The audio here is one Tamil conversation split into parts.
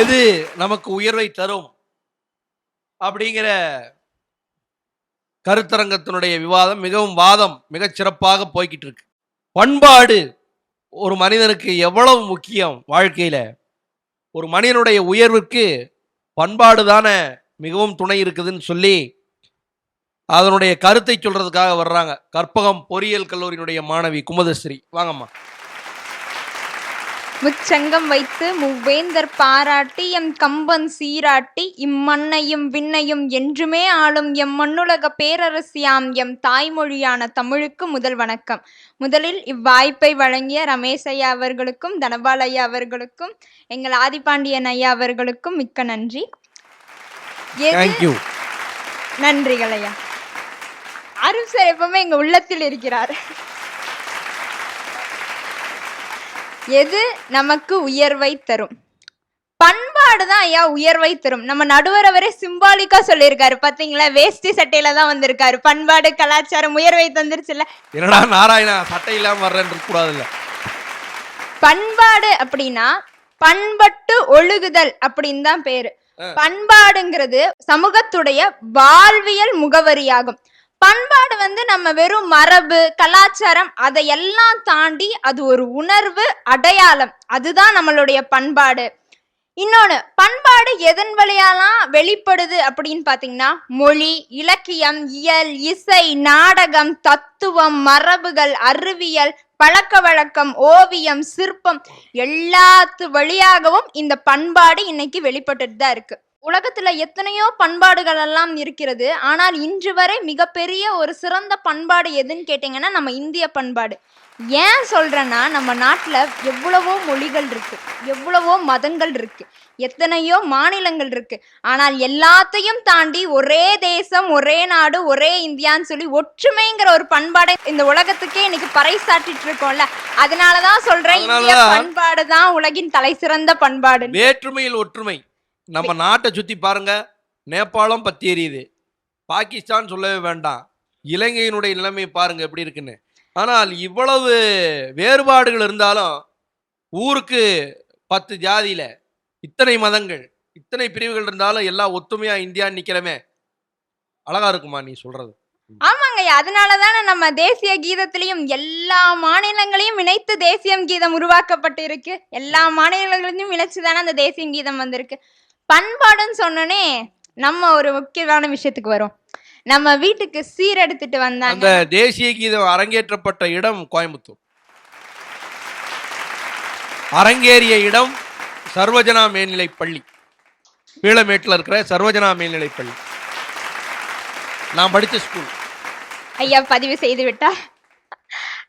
எது நமக்கு உயர்வை தரும் அப்படிங்கிற கருத்தரங்கத்தினுடைய விவாதம் மிகவும் வாதம் மிகச் சிறப்பாக போய்கிட்டு இருக்கு. பண்பாடு ஒரு மனிதனுக்கு எவ்வளவு முக்கியம் வாழ்க்கையில? ஒரு மனிதனுடைய உயர்வுக்கு பண்பாடு தானே மிகவும் துணை இருக்குதுன்னு சொல்லி அதனுடைய கருத்தை சொல்றதுக்காக வர்றாங்க. கற்பகம் பொறியியல் கல்லூரியினுடைய மாணவி குமதஸ்ரீ. வாங்கம்மா. முச்சங்கம் வைத்து மூவேந்தர் பாராட்டி எம் கம்பன் சீராட்டி இம்மண்ணையும் விண்ணையும் என்றுமே ஆளும் எம் மண்ணுலக பேரரசியாம் எம் தாய்மொழியான தமிழுக்கு முதல் வணக்கம். முதலில் இவ்வாய்ப்பை வழங்கிய ரமேஷ் ஐயா அவர்களுக்கும் தனபால் ஐயா அவர்களுக்கும் எங்கள் ஆதிபாண்டியன் ஐயா அவர்களுக்கும் மிக்க நன்றி. நன்றிகள் ஐயா. அருண் சார் எப்பவுமே எங்க உள்ளத்தில் இருக்கிறார். எது நமக்கு உயர்வை தரும்? பண்பாடு தான் ஐயா உயர்வை தரும். நம்ம நடுவர் அவரே சிம்பாலிக்கா சொல்லியிருக்காரு. பாத்தீங்களா? வேஷ்டி சட்டையில தான் வந்திருக்காரு. பண்பாடு கலாச்சாரம் உயர்வை தந்துருச்சுல்ல? என்னடா நாராயணா சட்டை இல்லாம வர்றேன்னு கூடாதுல்ல. பண்பாடு அப்படின்னா பண்பட்டு ஒழுகுதல் அப்படின்னு தான் பேரு. பண்பாடுங்கிறது சமூகத்துடைய வாழ்வியல் முகவரியாகும். பண்பாடு வந்து நம்ம வெறும் மரபு கலாச்சாரம் அதையெல்லாம் தாண்டி அது ஒரு உணர்வு அடையாளம். அதுதான் நம்மளுடைய பண்பாடு. இன்னொன்று பண்பாடு எதன் வழியாலாம் வெளிப்படுது அப்படின்னு பார்த்தீங்கன்னா மொழி இலக்கியம் இயல் இசை நாடகம் தத்துவம் மரபுகள் அறிவியல் பழக்க வழக்கம் ஓவியம் சிற்பம் எல்லாத்து வழியாகவும் இந்த பண்பாடு இன்னைக்கு வெளிப்பட்டுட்டு தான் இருக்கு. உலகத்துல எத்தனையோ பண்பாடுகள் எல்லாம் இருக்கிறது. ஆனால் இன்று வரை மிகப்பெரிய ஒரு சிறந்த பண்பாடு எதுன்னு கேட்டிங்கன்னா நம்ம இந்திய பண்பாடு. ஏன் சொல்றேன்னா நம்ம நாட்டுல எவ்வளவோ மொழிகள் இருக்கு. எவ்வளவோ மதங்கள் இருக்கு. எத்தனையோ மாநிலங்கள் இருக்கு. ஆனால் எல்லாத்தையும் தாண்டி ஒரே தேசம் ஒரே நாடு ஒரே இந்தியான்னு சொல்லி ஒற்றுமைங்கிற ஒரு பண்பாடை இந்த உலகத்துக்கே இன்னைக்கு பறைசாட்டிட்டு இருக்கோம்ல. அதனாலதான் சொல்றேன் இந்திய அதனாலதான் பண்பாடு தான் உலகின் தலை சிறந்த பண்பாடு வேற்றுமையில் ஒற்றுமை. நம்ம நாட்டை சுத்தி பாருங்க நேபாளம் பத்தி எரியுது பாகிஸ்தான் சொல்லவே வேண்டாம். இலங்கையினுடைய நிலைமை பாருங்க எப்படி இருக்குன்னு. ஆனால் இவ்வளவு வேறுபாடுகள் இருந்தாலும் ஊருக்கு பத்து ஜாதியில இத்தனை மதங்கள் இத்தனை பிரிவுகள் இருந்தாலும் எல்லாம் ஒத்துமையா இந்தியா நிக்கிறமே. அழகா இருக்குமா நீ சொல்றது? ஆமாங்கய்யா அதனாலதானே நம்ம தேசிய கீதத்திலையும் எல்லா மாநிலங்களையும் இணைத்து தேசியம் கீதம் உருவாக்கப்பட்டு இருக்கு எல்லா மாநிலங்களையும் இணைச்சு தானே அந்த தேசிய கீதம் வந்திருக்கு. பண்பாடுன்னு சொன்னோனே நம்ம ஒரு முக்கியமான விஷயத்துக்கு வரும். நம்ம வீட்டுக்கு சீரெடுத்துட்டு வந்தாங்க. அந்த தேசிய கீதம் அரங்கேற்றப்பட்ட இடம் கோயம்புத்தூர். அரங்கேறிய இடம் சர்வஜனா மேல்நிலை பள்ளி. பீளமேட்டில் இருக்கிற சர்வஜனா மேல்நிலை பள்ளி. நான் படிச்ச ஸ்கூல். ஐயா பதிவு செய்து விட்டா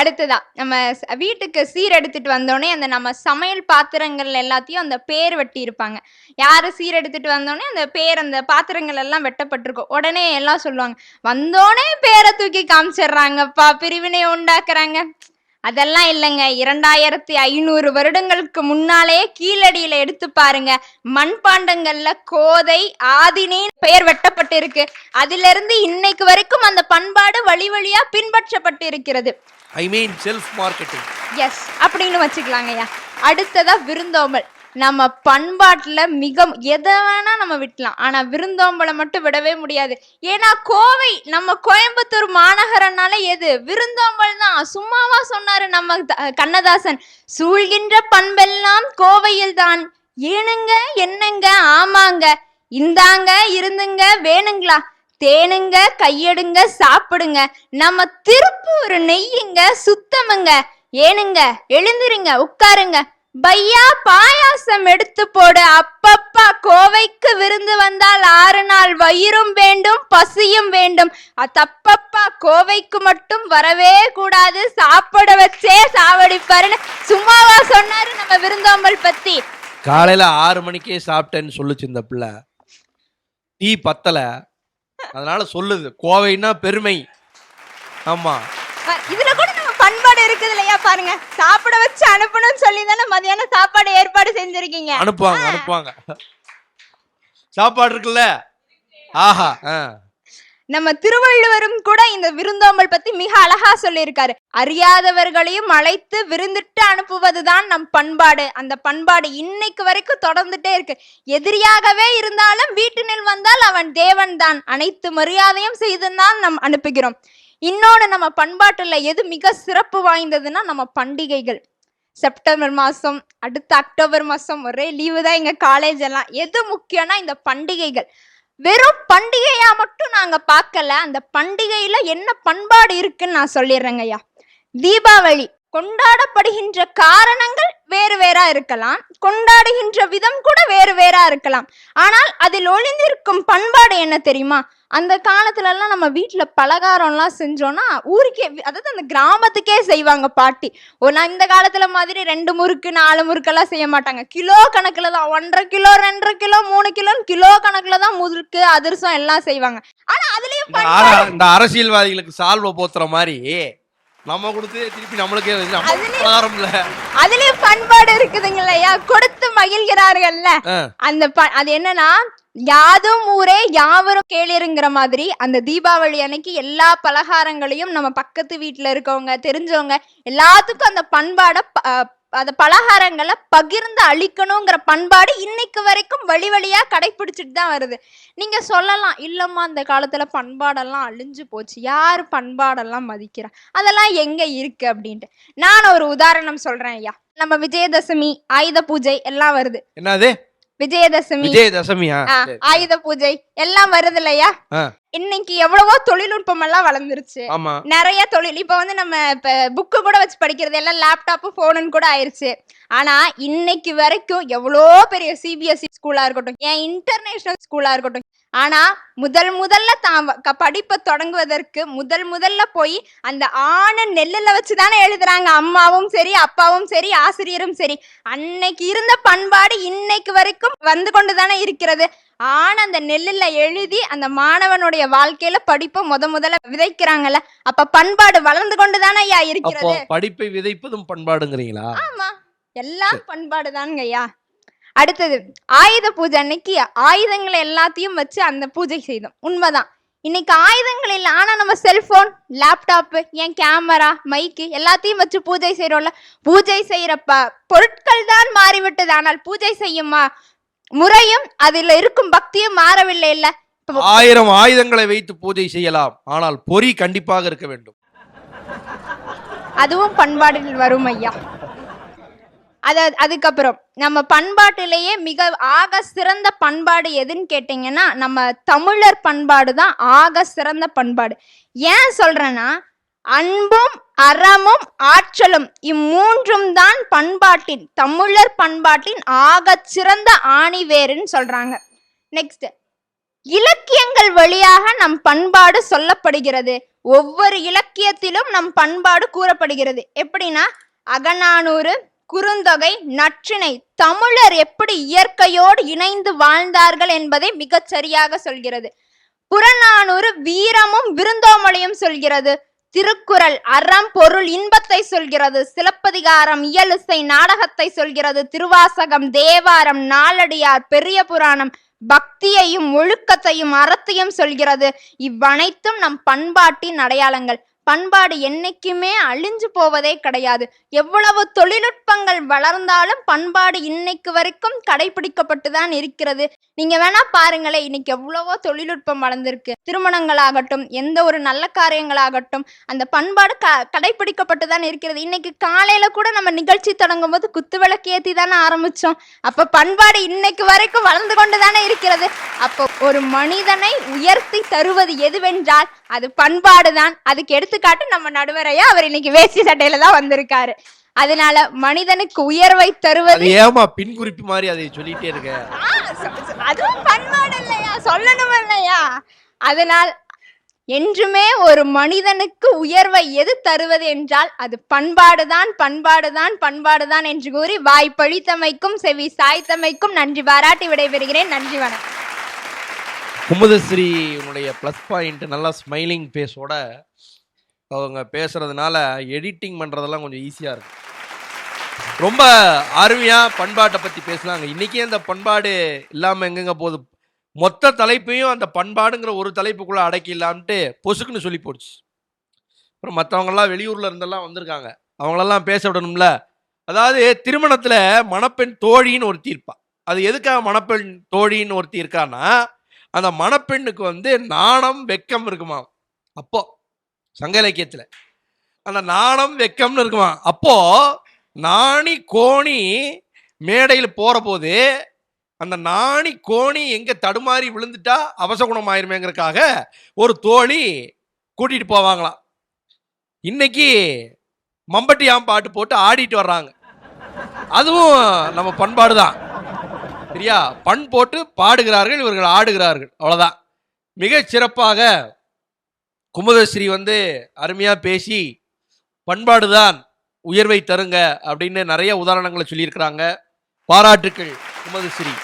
அடுத்ததா நம்ம வீட்டுக்கு சீர் எடுத்துட்டு வந்தோடனே அந்த நம்ம சமையல் பாத்திரங்கள் எல்லாத்தையும் அந்த பேர் வெட்டி இருப்பாங்க. யாரு சீர் எடுத்துட்டு வந்தோடனே அந்த பேர் அந்த பாத்திரங்கள் எல்லாம் வெட்டப்பட்டிருக்கும். உடனே எல்லாம் சொல்லுவாங்க வந்தோடனே பேரை தூக்கி காமிச்சிடுறாங்கப்பா பிரிவினை உண்டாக்குறாங்க. அதெல்லாம் இல்லைங்க. இரண்டாயிரத்தி ஐநூறு வருடங்களுக்கு முன்னாலே கீழடியில எடுத்து பாருங்க. மண்பாண்டங்கள்ல கோதை ஆதினி பெயர் வெட்டப்பட்டு இருக்கு அதிலிருந்து இருந்து இன்னைக்கு வரைக்கும் அந்த பண்பாடு வழி வழியா பின்பற்றப்பட்டு இருக்கிறது ஐ மீன் செல்ஃப் மார்க்கெட்டிங் எஸ் அப்படின்னு வச்சுக்கலாங்கய்யா. அடுத்ததா விருந்தோம்பல். நம்ம பண்பாட்டுல மிக எதை வேணா நம்ம விட்டலாம். ஆனா விருந்தோம்பலை மட்டும் விடவே முடியாது. ஏன்னா கோவை நம்ம கோயம்புத்தூர் மாநகரம்னால எது? விருந்தோம்பல் தான். சும்மாவா சொன்னாரு நம்ம த- கண்ணதாசன். சூழ்கின்ற பண்பெல்லாம் கோவையில் தான். ஏனுங்க என்னங்க ஆமாங்க. இந்தாங்க இருந்துங்க வேணுங்களா? தேனுங்க கையெடுங்க சாப்பிடுங்க. நம்ம திருப்பூர் நெய்யுங்க சுத்தமுங்க. ஏனுங்க எழுந்துருங்க உட்காருங்க. பையா பாயாசம் எடுத்து போடு. அப்பப்பா கோவைக்கு விருந்து வந்தால் ஆறு நாள் வயிறும் வேண்டும் பசியும் வேண்டும். தப்பப்பா கோவைக்கு மட்டும் வரவே கூடாது. சாப்பிட வச்சே சாவடிப்பாருன்னு சும்மாவா சொன்னாரு நம்ம விருந்தோம்பல் பத்தி. காலையில ஆறு மணிக்கே சாப்பிட்டேன்னு சொல்லுச்சு இந்த பிள்ளை. டீ பத்தல. அதனால சொல்லுது. கோவைன்னா பெருமை. ஆமா. நம்ம பண்பாடு இருக்குது இல்லையா பாருங்க. சாப்பிட வச்சு அனுப்பணும்னு சொல்லி தானே மதியானம் சாப்பாடு ஏற்பாடு செஞ்சிருக்கீங்க. அனுப்புவாங்க அனுப்புவாங்க. சாப்பாடு இருக்குல்ல? ஆஹா. நம்ம திருவள்ளுவரும் கூட இந்த விருந்தோம்பல் பத்தி மிக அழகா சொல்லியிருக்காரு. அறியாதவர்களையும் அழைத்து விருந்திட்டு அனுப்புவதுதான் நம் பண்பாடு. அந்த பண்பாடு இன்னைக்கு வரைக்கும் தொடர்ந்துட்டே இருக்கு. எதிரியாகவே இருந்தாலும் வீட்டினில் வந்தால் அவன் தேவன் தான் அனைத்து மரியாதையும் செய்துதான் நாம் அனுப்புகிறோம். இன்னொன்று நம்ம பண்பாட்டில் எது மிக சிறப்பு வாய்ந்ததுன்னா நம்ம பண்டிகைகள். செப்டம்பர் மாதம் அடுத்த அக்டோபர் மாதம் ஒரே லீவு தான் எங்கள் காலேஜ் எல்லாம். எது முக்கியம்னா இந்த பண்டிகைகள். வெறும் பண்டிகையா மட்டும் நாங்கள் பார்க்கல. அந்த பண்டிகையில் என்ன பண்பாடு இருக்குன்னு நான் சொல்லிடுறேங்கய்யா தீபாவளி கொண்டாடப்படுகின்ற காரணங்கள் வேறு வேறா இருக்கலாம். கொண்டாடுகின்ற விதம் கூட வேறு வேறா இருக்கலாம். ஆனால் அதில் ஒளிந்திருக்கும் பண்பாடு என்ன தெரியுமா? அந்த காலத்துல எல்லாம் நம்ம வீட்டுல பலகாரம்லாம் செஞ்சோம்னா ஊருக்கே அதாவது அந்த கிராமத்துக்கே செய்வாங்க பாட்டி. ஒரு நான் இந்த காலத்துல மாதிரி ரெண்டு முறுக்கு நாலு முறுக்கெல்லாம் செய்ய மாட்டாங்க. கிலோ கணக்குல தான் ஒன்றரை கிலோ ரெண்டரை கிலோ மூணு கிலோ கிலோ கணக்குல தான் முறுக்கு அதிரசம் எல்லாம் செய்வாங்க. ஆனா அதுலயும் இந்த அரசியல்வாதிகளுக்கு சால்வை போத்துற மாதிரி நம்ம கொடுத்து திருப்பி நம்மளுக்கே பலகாரம்ல. அதுலயும் பண்பாடு இருக்குதுங்களையா கொடுத்து மகிழ்கிறார்கள்ல. அந்த அது என்னன்னா யாதும் ஊரே யாவரும் கேளிருங்கிற மாதிரி அந்த தீபாவளி அன்னைக்கு எல்லா பலகாரங்களையும் நம்ம பக்கத்து வீட்டுல இருக்கவங்க தெரிஞ்சவங்க எல்லாத்துக்கும் அந்த பண்பாட அந்த பலகாரங்களை பகிர்ந்து அளிக்கணுங்கிற பண்பாடு இன்னைக்கு வரைக்கும் வழி வழியா கடைபிடிச்சிட்டு தான் வருது. நீங்க சொல்லலாம் இல்லம்மா அந்த காலத்துல பண்பாடெல்லாம் அழிஞ்சு போச்சு. யாரு பண்பாடெல்லாம் மதிக்கிறா? அதெல்லாம் எங்க இருக்கு அப்படின்ட்டு. நான் ஒரு உதாரணம் சொல்றேன் ஐயா. நம்ம விஜயதசமி ஆயுத பூஜை எல்லாம் வருது. என்னது? விஜயதசமி. விஜயதசமியா. ஆயுத பூஜை எல்லாம் வருது இல்லையா. இன்னைக்கு எவ்வளவோ தொழில்நுட்பம் எல்லாம் வளர்ந்துருச்சு நிறைய தொழில் இப்ப வந்து நம்ம இப்ப புக்கு கூட வச்சு படிக்கிறது எல்லாம் லேப்டாப்பு போனுன்னு கூட ஆயிருச்சு. ஆனா இன்னைக்கு வரைக்கும் எவ்வளோ பெரிய சிபிஎஸ்இ ஸ்கூலா இருக்கட்டும் ஏன் இன்டர்நேஷனல் ஸ்கூலா இருக்கட்டும் ஆனா முதல் முதல்ல தான் படிப்பை தொடங்குவதற்கு முதல் முதல்ல போய் அந்த ஆணை நெல்லுல வச்சுதானே எழுதுறாங்க. அம்மாவும் சரி அப்பாவும் சரி ஆசிரியரும் சரி. அன்னைக்கு இருந்த பண்பாடு இன்னைக்கு வரைக்கும் வந்து கொண்டுதானே இருக்கிறது. ஆண் அந்த நெல்லுல எழுதி அந்த மாணவனுடைய வாழ்க்கையில படிப்பை முத முதல்ல விதைக்கிறாங்கல்ல. அப்ப பண்பாடு வளர்ந்து கொண்டுதானே ஐயா அப்போ இருக்கிறது படிப்பை விதைப்பதும் பண்பாடுங்கிறீங்களா? ஆமா. எல்லாம் பண்பாடு தானுங்கய்யா அடுத்தது ஆயுத பூஜை அன்னைக்கு ஆயுதங்களை எல்லாத்தையும் வச்சு அந்த பூஜை செய்தோம். உண்மைதான். இன்னைக்கு ஆயுதங்கள் இல்லை ஆனா நம்ம செல்போன் லேப்டாப்பு ஏன் கேமரா மைக்கு எல்லாத்தையும் வச்சு பூஜை செய்றோம்ல. பூஜை செய்யற ப பொருட்கள் தான் மாறிவிட்டது. ஆனால் பூஜை செய்யுமா? முறையும் அதுல இருக்கும் பக்தியும் மாறவில்லை இல்ல. ஆயிரம் ஆயுதங்களை வைத்து பூஜை செய்யலாம். ஆனால் பொறி கண்டிப்பாக இருக்க வேண்டும். அதுவும் பண்பாட்டில் வரும் ஐயா. அத அதுக்கப்புறம் நம்ம பண்பாட்டிலேயே மிக ஆக சிறந்த பண்பாடு எதுன்னு கேட்டிங்கன்னா நம்ம தமிழர் பண்பாடு தான் ஆக சிறந்த பண்பாடு. ஏன் சொல்றேன்னா அன்பும் அறமும் ஆற்றலும் இம்மூன்றும் தான் பண்பாட்டின் தமிழர் பண்பாட்டின் ஆக சிறந்த ஆணிவேருன்னு சொல்றாங்க. நெக்ஸ்ட் இலக்கியங்கள் வழியாக நம் பண்பாடு சொல்லப்படுகிறது. ஒவ்வொரு இலக்கியத்திலும் நம் பண்பாடு கூறப்படுகிறது. எப்படின்னா அகநானூறு குறுந்தொகை நற்றிணை தமிழர் எப்படி இயற்கையோடு இணைந்து வாழ்ந்தார்கள் என்பதை மிகச் சரியாக சொல்கிறது. புறநானூறு வீரமும் விருந்தோமலையும் சொல்கிறது. திருக்குறள் அறம் பொருள் இன்பத்தை சொல்கிறது. சிலப்பதிகாரம் இயலிசை நாடகத்தை சொல்கிறது. திருவாசகம் தேவாரம் நாலடியார் பெரிய புராணம் பக்தியையும் ஒழுக்கத்தையும் அறத்தையும் சொல்கிறது. இவ்வனைத்தும் நம் பண்பாட்டின் அடையாளங்கள். பண்பாடு என்னைக்குமே அழிஞ்சு போவதே கிடையாது. எவ்வளவு தொழில்நுட்பங்கள் வளர்ந்தாலும் பண்பாடு இன்னைக்கு வரைக்கும் கடைபிடிக்கப்பட்டு தான் இருக்கிறது. நீங்க வேணா பாருங்களேன் இன்னைக்கு எவ்வளவோ தொழில்நுட்பம் வளர்ந்திருக்கு. திருமணங்களாகட்டும் எந்த ஒரு நல்ல காரியங்களாகட்டும் அந்த பண்பாடு க கடைபிடிக்கப்பட்டு தான் இருக்கிறது. இன்னைக்கு காலையில கூட நம்ம நிகழ்ச்சி தொடங்கும் போது குத்து விளக்கு ஏத்தி தானே ஆரம்பிச்சோம். அப்ப பண்பாடு இன்னைக்கு வரைக்கும் வளர்ந்து கொண்டு தானே இருக்கிறது. அப்போ ஒரு மனிதனை உயர்த்தி தருவது எதுவென்றால் அது பண்பாடு தான் அதுக்கு எடுத்துக்காட்டு நம்ம நடுவரையா அவர் இன்னைக்கு வேஷ்டி சட்டையில தான் வந்திருக்காரு. அதனால மனிதனுக்கு உயர்வை தருவது ஏமா பின் குறிப்பு மாதிரி அதை சொல்லிட்டே இருக்க? அதுவும் பண்பாடு இல்லையா? சொல்லணும் இல்லையா? அதனால் என்றுமே ஒரு மனிதனுக்கு உயர்வை எது தருவது என்றால் அது பண்பாடுதான் பண்பாடுதான் பண்பாடுதான் என்று கூறி வாய் பழித்தமைக்கும் செவி சாய்த்தமைக்கும் நன்றி. பாராட்டி விடைபெறுகிறேன். நன்றி வணக்கம். குமுதஸ்ரீ உன்னுடைய ப்ளஸ் பாயிண்ட் நல்லா ஸ்மைலிங் ஃபேஸோட அவங்க பேசுறதுனால எடிட்டிங் பண்ணுறதெல்லாம் கொஞ்சம் ஈஸியாக இருக்கும் ரொம்ப அருமையாக பண்பாட்டை பற்றி பேசுனாங்க. இன்றைக்கே அந்த பண்பாடு இல்லாமல் எங்கெங்க போகுது? மொத்த தலைப்பையும் அந்த பண்பாடுங்கிற ஒரு தலைப்புக்குள்ளே அடக்கிடலான்ட்டு பொசுக்குன்னு சொல்லி போடுச்சு. அப்புறம் மற்றவங்கெல்லாம் வெளியூரில் இருந்தெல்லாம் வந்திருக்காங்க. அவங்களெல்லாம் பேச விடணும்ல. அதாவது திருமணத்தில் மணப்பெண் தோழின்னு ஒருத்தி இருப்பாள் அது எதுக்காக மணப்பெண் தோழின்னு ஒருத்தி இருக்கான்னா அந்த மணப்பெண்ணுக்கு வந்து நாணம் வெக்கம் இருக்குமா அப்போ சங்க இலக்கியத்தில். அந்த நாணம் வெக்கம்னு இருக்குமா அப்போ நாணி கோணி மேடையில் போகிற போது அந்த நாணி கோணி எங்கே தடுமாறி விழுந்துட்டா அவசகுணம் ஆயிருமேங்கிறதுக்காக ஒரு தோழி கூட்டிகிட்டு போவாங்களாம். இன்னைக்கு மம்பட்டியாம் பாட்டு போட்டு ஆடிட்டு வர்றாங்க. அதுவும் நம்ம பண்பாடு தான் சரியா? பண் போட்டு பாடுகிறார்கள் இவர்கள் ஆடுகிறார்கள். அவ்வளோதான் மிகச் சிறப்பாக குமுதஸ்ரீ வந்து அருமையாக பேசி பண்பாடு தான் உயர்வை தருங்க அப்படின்னு நிறைய உதாரணங்களை சொல்லியிருக்கிறாங்க. பாராட்டுக்கள் குமுதஸ்ரீ.